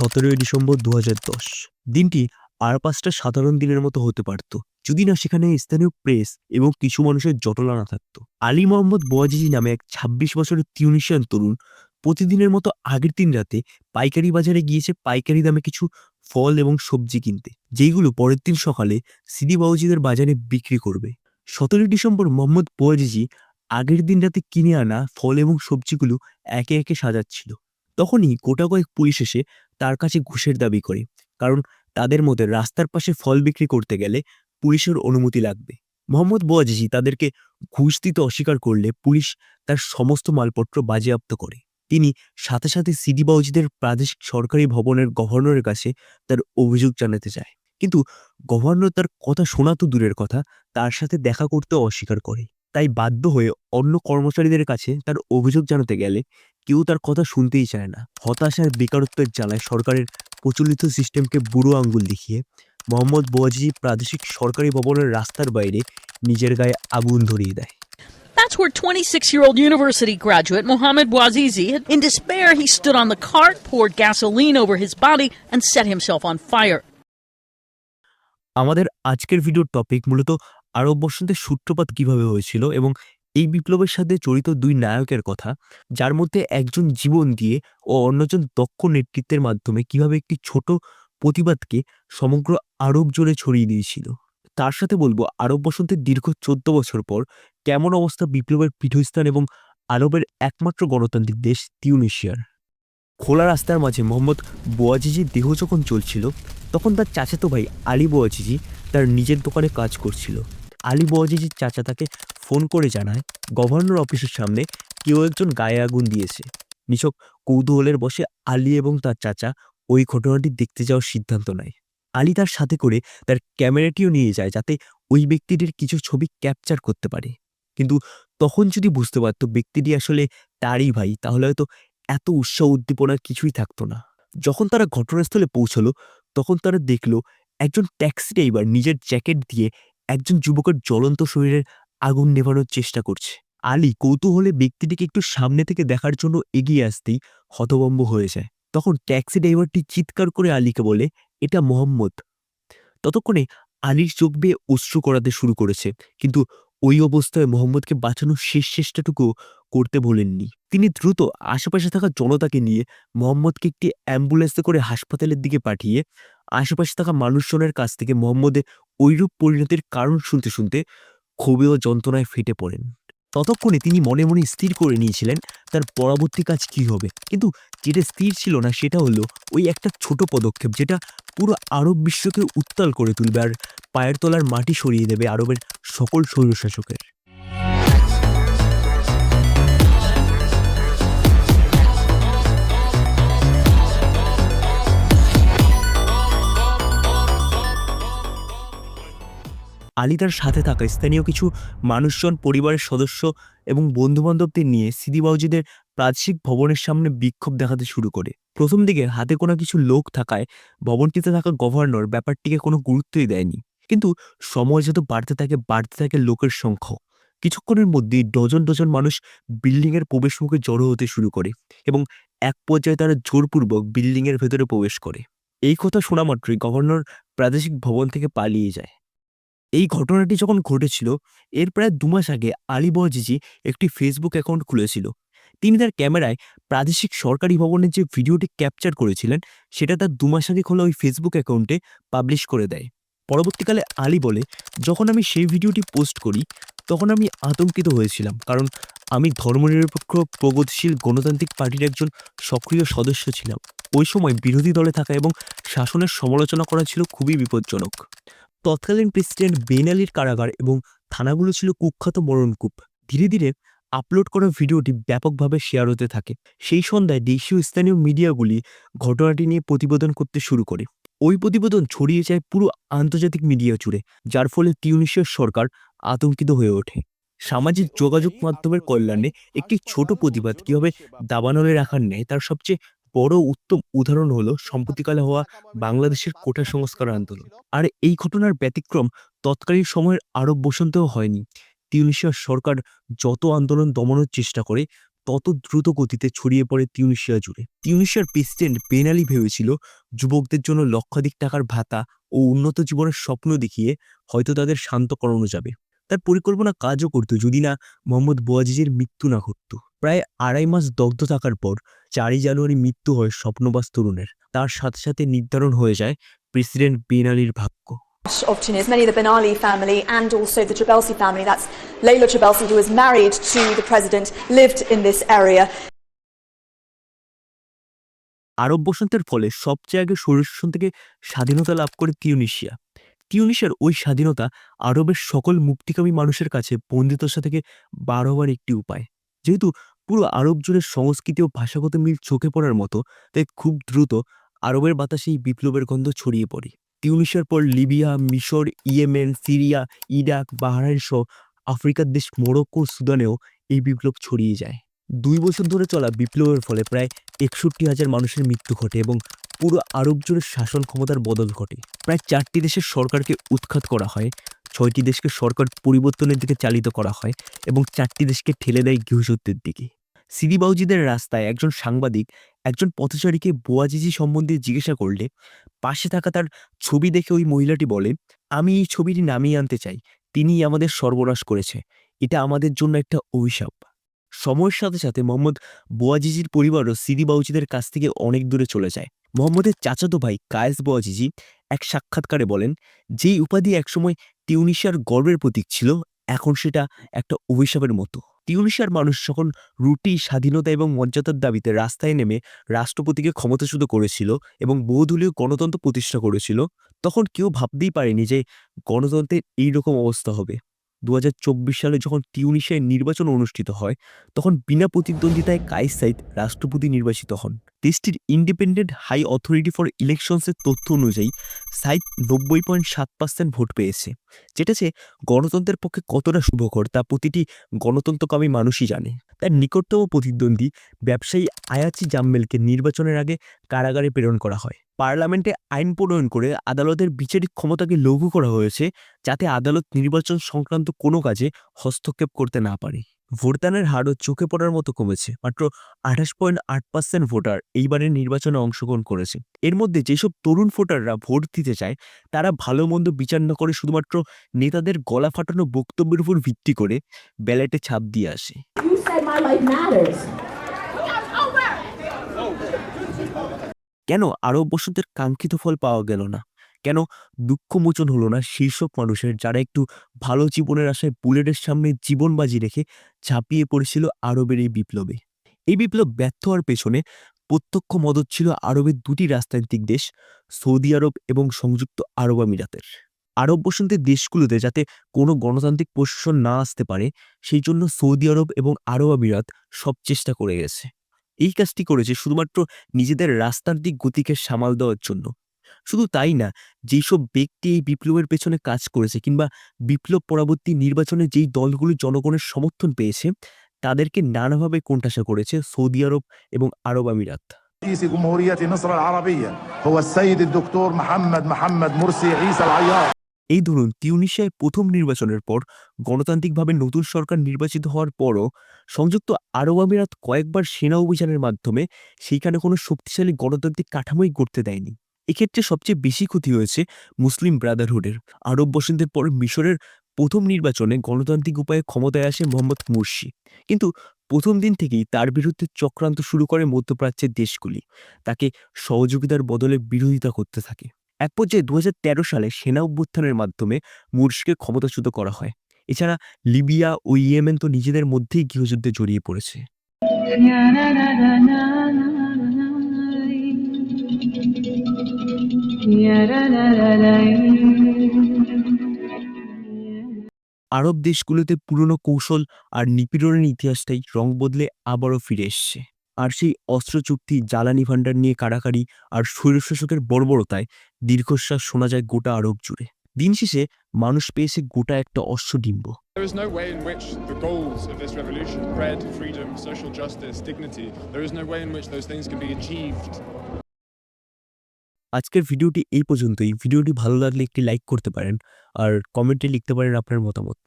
সতেরোই ডিসেম্বর দু হাজার দশ। দিনটি আর পাঁচটা সাধারণ দিনের মতো হতে পারত। যদি না সেখানে স্থানীয় প্রেস এবং কিছু মানুষের জটলা না থাকত। আলী মোহাম্মদ বোয়াজিজি নামে এক ছাব্বিশ বছরের তিউনিশিয়ান তরুণ প্রতিদিনের মতো আগের দিন রাতে পাইকারি বাজারে গিয়েছে পাইকারি দামে কিছু ফল এবং সবজি কিনতে। যেইগুলো পরের দিন সকালে সিদি বাউজিদের বাজারে বিক্রি করবে। সতেরোই ডিসেম্বর মোহাম্মদ বোয়াজিজি আগের দিন রাতে কিনে আনা ফল এবং সবজিগুলো একে একে সাজাচ্ছিল। তখনই গোটা কয়েক পুলিশ এসে তার কাছে ঘুষের দাবি করে। কারণ তাদের মধ্যে রাস্তার পাশে ফল বিক্রি করতে গেলে পুলিশের অনুমতি লাগবে। মোহাম্মদ বোয়াজিজি তাদেরকে ঘুষ দিতে অস্বীকার করলে পুলিশ তার সমস্ত মালপত্র বাজেয়াপ্ত করে। তিনি সাথে সাথে সিডি বাউজিদের প্রাদেশিক সরকারি ভবনের গভর্নরের কাছে তার অভিযোগ জানাতে চায় কিন্তু গভর্নর তার কথা শোনা তো দূরের কথা, তার সাথে দেখা করতেও অস্বীকার করে। তাই বাধ্য হয়ে অন্য কর্মচারীদের কাছে তার অভিযোগ জানাতে গেলে কেউ তার কথা শুনতেই চায় না হতাশার বেকারত্বের জ্বালায় সরকারের প্রচলিত সিস্টেমকে বুড়ো আঙ্গুল দেখিয়ে মোহাম্মদ বোয়াজি প্রাদেশিক সরকারি ভবনের রাস্তার বাইরে নিজের গায়ে আগুন ধরিয়ে দেয় That's where 26 year old university graduate Mohammed Bouazizi, in despair, he stood on the cart, poured gasoline over his body, and set himself on fire. আমাদের আজকের ভিডিওর টপিক মূলত আরব বসন্তের সূত্রপাত কীভাবে হয়েছিল এবং এই বিপ্লবের সাথে জড়িত দুই নায়কের কথা, যার মধ্যে একজন জীবন দিয়ে ও অন্যজন দক্ষ নেতৃত্বের মাধ্যমে কীভাবে একটি ছোট প্রতিবাদকে সমগ্র আরব জোরে ছড়িয়ে দিয়েছিল। তার সাথে বলব, আরব বসন্তের দীর্ঘ চোদ্দ বছর পর কেমন অবস্থা বিপ্লবের পীঠস্থান এবং আরবের একমাত্র গণতান্ত্রিক দেশ তিউনিশিয়ার? খোলা রাস্তার মাঝে মোহাম্মদ বোয়াজিজির দেহ যখন চলছিল তখন তার চাচাতো ভাই আলী বোয়াজিজি তার নিজের দোকানে কাজ করছিল। আলী বোয়াজিজির চাচা তাকে ফোন করে জানায়, গভর্নর অফিসের সামনে কেউ একজন গায়ে আগুন দিয়েছে। নিছক কৌতূহলের বসে আলী এবং তার চাচা ওই ঘটনাটি দেখতে যাওয়ার সিদ্ধান্ত নেয়। আলী তার সাথে করে তার ক্যামেরাটিও নিয়ে যায় যাতে ওই ব্যক্তিটির কিছু ছবি ক্যাপচার করতে পারে। কিন্তু তখন যদি বুঝতে পারতো ব্যক্তিটি আসলে তারই ভাই, তাহলে হয়তো এত উৎসাহ উদ্দীপনার কিছুই থাকতো না। যখন তারা ঘটনাস্থলে পৌঁছলো, তখন তারা দেখল একজন ট্যাক্সি ড্রাইভার নিজের জ্যাকেট দিয়ে একজন যুবকের জ্বলন্ত শরীরের আগুন নেভানোর চেষ্টা করছে। আলী কৌতূহলে ব্যক্তিটিকে একটু সামনে থেকে দেখার জন্য এগিয়ে আসতেই হতভম্ব হয়ে যায়। তখন ট্যাক্সি ড্রাইভারটি চিৎকার করে আলীকে বলে, এটা মোহাম্মদ। ততক্ষণে আলীর চোখ বেয়ে অশ্রু করাতে শুরু করেছে, কিন্তু ওই অবস্থায় মোহাম্মদকে বাঁচানোর শেষ চেষ্টাটুকু করতে বলেননি তিনি দ্রুত আশেপাশে থাকা জনতাকে নিয়ে মোহাম্মদকে একটি অ্যাম্বুলেন্সে করে হাসপাতালের দিকে পাঠিয়ে আশেপাশে থাকা মানুষজনের কাছ থেকে মোহাম্মদের ঐরূপ পরিণতির কারণ শুনতে শুনতে ক্ষোভে ও যন্ত্রণায় ফেটে পড়েন। ততক্ষণে তিনি মনে মনে স্থির করে নিয়েছিলেন তার পরবর্তী কাজ কি হবে। কিন্তু যেটা স্থির ছিল না সেটা হলো ওই একটা ছোট পদক্ষেপ যেটা পুরো আরব বিশ্বকে উত্তাল করে তুলবে আর পায়ের তলার মাটি সরিয়ে দেবে আরবের সকল স্বৈরশাসকের। আলী তার সাথে থাকা স্থানীয় কিছু মানুষজন, পরিবারের সদস্য এবং বন্ধুবান্ধবদের নিয়ে সিদি বাউজিদের প্রাদেশিক ভবনের সামনে বিক্ষোভ দেখাতে শুরু করে। প্রথম দিকে হাতে কোনো কিছু লোক থাকায় ভবনটিতে থাকা গভর্নর ব্যাপারটিকে কোনো গুরুত্বই দেয়নি। কিন্তু সময় যত বাড়তে থাকে বাড়তে থাকে লোকের সংখ্যা কিছুক্ষণের মধ্যেই ডজন ডজন মানুষ বিল্ডিংয়ের প্রবেশ মুখে জড়ো হতে শুরু করে এবং এক পর্যায়ে তারা জোরপূর্বক বিল্ডিংয়ের ভেতরে প্রবেশ করে। এই কথা শোনা মাত্রই গভর্নর প্রাদেশিক ভবন থেকে পালিয়ে যায়। এই ঘটনাটি যখন ঘটেছিল, এর প্রায় দু মাস আগে আলী বজিজি একটি ফেসবুক অ্যাকাউন্ট খুলেছিল। তিনি তার ক্যামেরায় প্রাদেশিক সরকারি ভবনের যে ভিডিওটি ক্যাপচার করেছিলেন, সেটা তার দু মাস আগে খোলা ওই ফেসবুক অ্যাকাউন্টে পাবলিশ করে দেয়। পরবর্তীকালে আলী বলে, যখন আমি সেই ভিডিওটি পোস্ট করি, তখন আমি আতঙ্কিত হয়েছিলাম, কারণ আমি ধর্মনিরপেক্ষ, প্রগতিশীল গণতান্ত্রিক পার্টির একজন সক্রিয় সদস্য ছিলাম। ওই সময় বিরোধী দলে থাকা এবং শাসনের সমালোচনা করা ছিল খুবই বিপজ্জনক। তৎকালীন প্রেসিডেন্ট বেন আলীর কারাগার এবং থানাগুলো ছিল কুখ্যাত মরণকূপ ধীরে ধীরে আপলোড করা ভিডিওটি ব্যাপকভাবে শেয়ার হতে থাকে। সেই সন্ধ্যায় দেশীয় স্থানীয় মিডিয়াগুলি ঘটনাটি নিয়ে প্রতিবেদন করতে শুরু করে। ওই প্রতিবেদন ছড়িয়ে যায় পুরো আন্তর্জাতিক মিডিয়া জুড়ে, যার ফলে তিউনিশিয়ার সরকার আতঙ্কিত হয়ে ওঠে। সামাজিক যোগাযোগ মাধ্যমের কল্যাণে একটি ছোট প্রতিবাদ কীভাবে দাবানলে রাখার নেয় তার সবচেয়ে বড় উত্তম উদাহরণ হলো সম্প্রতিকালে হওয়া বাংলাদেশের কোটা সংস্কার আন্দোলন। আর এই ঘটনার ব্যতিক্রম তৎকালীন সময়ের আরব বসন্তেও হয়নি। তিউনিশিয়ার সরকার যত আন্দোলন দমনের চেষ্টা করে, তত দ্রুত গতিতে ছড়িয়ে পড়ে তিউনিশিয়া জুড়ে। তিউনিশিয়ার প্রেসিডেন্ট বেনালি ভেবেছিল, যুবকদের জন্য লক্ষাধিক টাকার ভাতা ও উন্নত জীবনের স্বপ্ন দেখিয়ে হয়তো তাদের শান্ত করানো যাবে। তার পরিকল্পনা কাজও করত, যদি না মোহাম্মদ বোয়াজিজের মৃত্যু না ঘটত। প্রায় আড়াই মাস দগ্ধ থাকার পর চারই জানুয়ারি মৃত্যু হয় স্বপ্নবাস তরুণের তার সাথে সাথে নির্ধারণ হয়ে যায় প্রেসিডেন্ট বেন আলীর ভাগ্য of Tunis, many of the Ben Ali family and also the Trabelsi family. That's Layla Trabelsi, who was married to the president, lived in this area. আরব বসন্তের ফলে সবচেয়ে আগে শরীর শাসন থেকে স্বাধীনতা লাভ করে তিউনিশিয়া তিউনিশিয়ার ওই স্বাধীনতা আরবের সকল মুক্তিকামী মানুষের কাছে বন্দিদশা থেকে বার হওয়ার একটি উপায় যেহেতু পুরো আরব জুড়ে সংস্কৃতি ও ভাষাগত মিল চোখে পড়ার মতো, তাই খুব দ্রুত আরবের বাতাসে এই বিপ্লবের গন্ধ ছড়িয়ে পড়ে। তিউনিশিয়ার পর লিবিয়া, মিশর, ইয়েমেন, সিরিয়া, ইরাক, বাহরাইন সহ আফ্রিকার দেশ মোরক্কো সুদানেও এই বিপ্লব ছড়িয়ে যায়। দুই বছর ধরে চলা বিপ্লবের ফলে প্রায় একষট্টি হাজার মানুষের মৃত্যু ঘটে এবং পুরো আরব জুড়ে শাসন ক্ষমতার বদল ঘটে। প্রায় চারটি দেশের সরকারকে উৎখাত করা হয়, ছয়টি দেশকে সরকার পরিবর্তনের দিকে চালিত করা হয় এবং চারটি দেশকে ঠেলে দেয় গৃহযুদ্ধের দিকে। সিরিবাউজিদের রাস্তায় একজন সাংবাদিক একজন পথচারীকে বোয়াজিজি সম্বন্ধে জিজ্ঞাসা করলে, পাশে থাকা তার ছবি দেখে ওই মহিলাটি বলে, আমি এই ছবিটি নামিয়ে আনতে চাই। তিনিই আমাদের সর্বনাশ করেছে। এটা আমাদের জন্য একটা অভিশাপ। সময়ের সাথে সাথে মোহাম্মদ বোয়াজিজির পরিবারও সিরি বাউজিদের কাছ থেকে অনেক দূরে চলে যায়। মোহাম্মদের চাচাতো ভাই কায়েস বোয়াজিজি এক সাক্ষাৎকারে বলেন, যেই উপাধি একসময় টিউনিশিয়ার গর্বের প্রতীক ছিল, এখন সেটা একটা অভিশাপের মতো। টিউনিশিয়ার মানুষ যখন রুটি, স্বাধীনতা এবং মর্যাদার দাবিতে রাস্তায় নেমে রাষ্ট্রপতিকে ক্ষমতাচ্যুত করেছিল এবং বহুদলীয় গণতন্ত্র প্রতিষ্ঠা করেছিল, তখন কেউ ভাবতেই পারেনি যে গণতন্ত্রের এইরকম অবস্থা হবে। দু হাজার চব্বিশ সালে যখন টিউনিশিয়ায় নির্বাচন অনুষ্ঠিত হয়, তখন বিনা প্রতিদ্বন্দ্বিতায় কাইস সাইদ রাষ্ট্রপতি নির্বাচিত হন। দেশটির ইন্ডিপেন্ডেন্ট হাই অথরিটি ফর ইলেকশনসের তথ্য অনুযায়ী সাইদ নব্বই পয়েন্ট সাত পার্সেন্ট ভোট পেয়েছে। যেটা যে গণতন্ত্রের পক্ষে কতটা শুভকর তা প্রতিটি গণতন্ত্রকামী মানুষই জানে। তার নিকটতম প্রতিদ্বন্দ্বী ব্যবসায়ী আয়াচি জাম্মেলকে নির্বাচনের আগে কারাগারে প্রেরণ করা হয়। পার্লামেন্টে আইন প্রণয়ন করে আদালতের বিচারিক ক্ষমতাকে লঘু করা হয়েছে, যাতে আদালত নির্বাচন সংক্রান্ত কোনো কাজে হস্তক্ষেপ করতে না পারে। ভোটদানের হারও চোখে পড়ার মতো কমেছে। মাত্র আঠাশ পয়েন্ট আট পার্সেন্ট ভোটার এইবারের নির্বাচনে অংশগ্রহণ করেছে। এর মধ্যে যেসব তরুণ ভোটাররা ভোট দিতে চায় তারা ভালো মন্দ বিচার না করে শুধুমাত্র নেতাদের গলা ফাটানো বক্তব্যের উপর ভিত্তি করে ব্যালেটে ছাপ দিয়ে আসে. কেন আরব বসন্তের কাঙ্ক্ষিত ফল পাওয়া গেল না? কেন দুঃখমোচন হলো না শীর্ষক মানুষের যারা একটু ভালো জীবনের আশায় বুলেটের সামনে জীবন বাজি রেখে ঝাঁপিয়ে পড়েছিল আরবের এই বিপ্লবে। এই বিপ্লব ব্যর্থ হওয়ার পেছনে প্রত্যক্ষ মদত ছিল আরবের দুটি রাজতান্ত্রিক দেশ, সৌদি আরব এবং সংযুক্ত আরব আমিরাতের। আরব বসন্তের দেশগুলোতে যাতে কোনো গণতান্ত্রিক প্রশাসন না আসতে পারে, সেই জন্য সৌদি আরব এবং আরব আমিরাত সব চেষ্টা করে গেছে। এই কাজটি করেছে শুধুমাত্র নিজেদের রাজতান্ত্রিক গতিকে সামাল দেওয়ার জন্য। শুধু তাই না যেসব ব্যক্তি এই বিপ্লবের পেছনে কাজ করেছে কিংবা বিপ্লব পরবর্তী নির্বাচনে যেই দলগুলো জনগণের সমর্থন পেয়েছে তাদেরকে নানাভাবে কোণঠাসা করেছে সৌদি আরব এবং আরব আমিরাত رئيس جمهورية مصر العربية هو السيد الدكتور محمد محمد مرسي عيسى العيار এই ধরুন তিউনিশিয়ায় প্রথম নির্বাচনের পর গণতান্ত্রিকভাবে নতুন সরকার নির্বাচিত হওয়ার পরও সংযুক্ত আরব আমিরাত কয়েকবার সেনা অভিযানের মাধ্যমে সেইখানে কোনো শক্তিশালী গণতান্ত্রিক কাঠামোই করতে দেয়নি এক্ষেত্রে সবচেয়ে বেশি ক্ষতি হয়েছে মুসলিম ব্রাদারহুডের। আরব বসন্তের পর মিশরের প্রথম নির্বাচনে গণতান্ত্রিক উপায়ে ক্ষমতায় আসে মোহাম্মদ মুর্শি। কিন্তু প্রথম দিন থেকেই তার বিরুদ্ধে চক্রান্ত শুরু করে মধ্যপ্রাচ্যের দেশগুলি। তাকে সহযোগিতার বদলে বিরোধিতা করতে থাকে। এক পর্যায়ে দু হাজার তেরো সালে সেনা অভ্যুত্থানের মাধ্যমে মুর্শিকে ক্ষমতাচ্যুত করা হয়। এছাড়া লিবিয়া ও ইয়েমেন তো নিজেদের মধ্যেই গৃহযুদ্ধে জড়িয়ে পড়েছে। আরব দেশগুলোতে পুরনো কৌশল আর নিপীড়নের ইতিহাসটাই রং বদলে আবারও ফিরে এসছে। আর সেই অস্ত্র চুক্তি জ্বালানি ভাণ্ডার নিয়ে কাড়াকাড়ি আর স্বৈরশাসকের বর্বরতায় দীর্ঘশ্বাস শোনা যায় গোটা আরব জুড়ে। দিন শেষে মানুষ পেয়েছে গোটা একটা অশ্বডিম্ব। There is no way in which the goals of this revolution bread, freedom, social justice, dignity there is no way in which those things can be achieved. আজকের ভিডিওটি এই পর্যন্তই। ভিডিওটি ভালো লাগলে একটি লাইক করতে পারেন। আর কমেন্টে লিখতে পারেন আপনার মতামত।